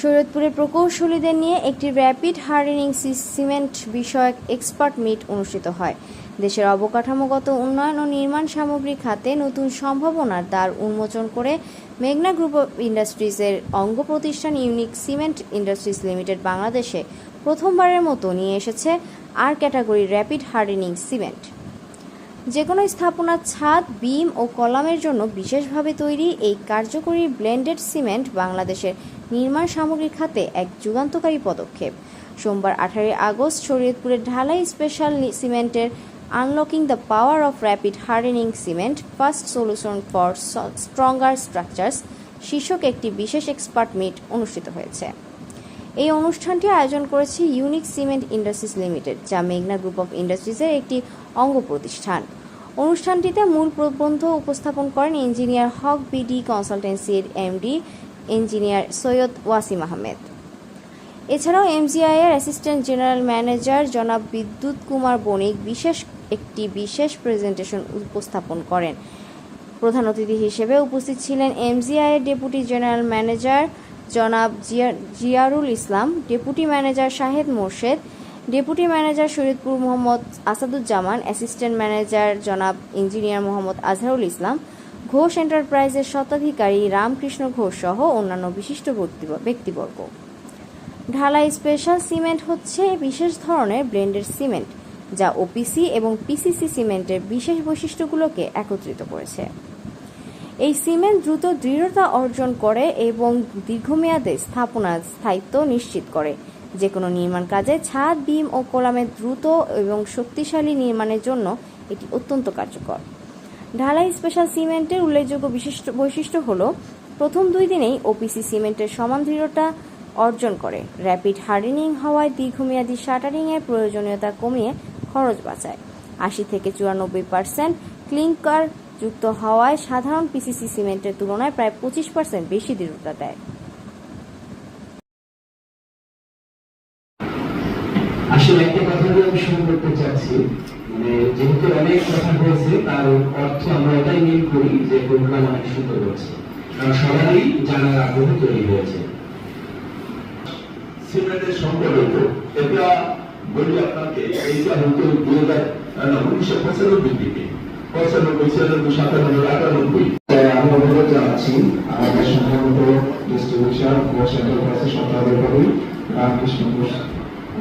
শরীয়তপুরের প্রকৌশলীদের নিয়ে একটি র্যাপিড হার্ডেনিং সিমেন্ট বিষয়ক এক্সপার্ট মিট অনুষ্ঠিত হয়। দেশের অবকাঠামোগত উন্নয়ন ও নির্মাণ সামগ্রী খাতে নতুন সম্ভাবনার দ্বার উন্মোচন করে মেঘনা গ্রুপ অফ ইন্ডাস্ট্রিজের অঙ্গ প্রতিষ্ঠান ইউনিক সিমেন্ট ইন্ডাস্ট্রিজ লিমিটেড বাংলাদেশে প্রথমবারের মতো নিয়ে এসেছে আর ক্যাটাগরির র্যাপিড হার্ডেনিং সিমেন্ট যে কোনো স্থাপনার ছাদ, বিম ও কলামের জন্য বিশেষভাবে তৈরি এই কার্যকরী ব্লেন্ডেড সিমেন্ট বাংলাদেশের নির্মাণ সামগ্রী খাতে এক যুগান্তকারী পদক্ষেপ। সোমবার আঠারোই আগস্ট শরীয়তপুরের ঢালাই স্পেশাল সিমেন্টের unlocking the power of rapid hardening cement first solution for stronger structures শীর্ষক একটি বিশেষ এক্সপার্ট মিট অনুষ্ঠিত হয়েছে। এই অনুষ্ঠানটি আয়োজন করেছে ইউনিক সিমেন্ট ইন্ডাস্ট্রিজ লিমিটেড, যা মেঘনা গ্রুপ অফ ইন্ডাস্ট্রিজের একটি অঙ্গ প্রতিষ্ঠান অনুষ্ঠানটিতে মূল প্রবন্ধ উপস্থাপন করেন ইঞ্জিনিয়ার হক বিডি কনসালটেন্সির এমডি ইঞ্জিনিয়ার সৈয়দ ওয়াসিম আহমেদ। এছাড়াও এমজিআই এর অ্যাসিস্ট্যান্ট জেনারেল ম্যানেজার জনাব বিদ্যুৎ কুমার বণিক বিশেষ একটি বিশেষ প্রেজেন্টেশন উপস্থাপন করেন। প্রধান অতিথি হিসেবে উপস্থিত ছিলেন এমজিআই এর ডেপুটি জেনারেল ম্যানেজার জনাব Zia- Ziarul Islam, deputy manager Shahed Morshed deputy manager Shariatpur Mohammad Asaduzzaman, assistant manager জনাব ইঞ্জিনিয়ার মোহাম্মদ আজহারুল ইসলাম, ঘোষ এন্টারপ্রাইজের স্বত্বাধিকারী রামকৃষ্ণ ঘোষ সহ অন্যান্য বিশিষ্ট ব্যক্তিব- ব্যক্তিবর্গ। ঢালাই স্পেশাল সিমেন্ট হচ্ছে বিশেষ ধরনের ব্লেন্ডেড সিমেন্ট যা ওপিসি এবং পিসিসি সিমেন্টের বিশেষ বৈশিষ্ট্যগুলোকে একত্রিত করেছে। এই সিমেন্ট দ্রুত দৃঢ়তা অর্জন করে এবং দীর্ঘমেয়াদে স্থাপনার স্থায়িত্ব নিশ্চিত করে। যে কোনো নির্মাণ কাজে ছাদ, বিম ও কোলামের দ্রুত এবং শক্তিশালী নির্মাণের জন্য এটি অত্যন্ত কার্যকর। ঢালাই স্পেশাল সিমেন্টের উল্লেখযোগ্য বিশিষ্ট বৈশিষ্ট্য হল, প্রথম দুই দিনেই ওপিসি সিমেন্টের সমান দৃঢ়তা অর্জন করে। র্যাপিড হার্ডেনিং হওয়ায় দীর্ঘমেয়াদী শাটারিংয়ের প্রয়োজনীয়তা কমিয়ে খরচ বাঁচায়। আশি থেকে চুরানব্বই পার্সেন্ট ক্লিংকার যুক্ত হওয়ায় সাধারণ পিসিসি সিমেন্টের তুলনায় প্রায় পঁচিশ পার্সেন্ট বেশি দৃঢ়তা দেয়। আসলে একটা কথা বলে আমি শুরু করতে চাচ্ছি। মানে যেহেতু অনেক কথা হয়েছে তার অর্থ আমরা এটাই মিল করি যে প্রোগ্রাম অনেক সুন্দর হচ্ছে কারণ সবারই জানার আগ্রহ তৈরি হয়েছে। সিমেন্টের সম্পর্ক এটা বলি আপনাকে এইটা হতো দু হাজার উনিশশো পঁচানব্বই দিকে পঁচানব্বই ছিয়ানব্বই সাতানব্বই আটানব্বই। আমি অনুরোধ জানাচ্ছি আমাদের সম্ভবত ডিস্ট্রিবিউশন ও ঘোষ এন্টারপ্রাইজের সত্তাধিকারী রামকৃষ্ণ ঘোষ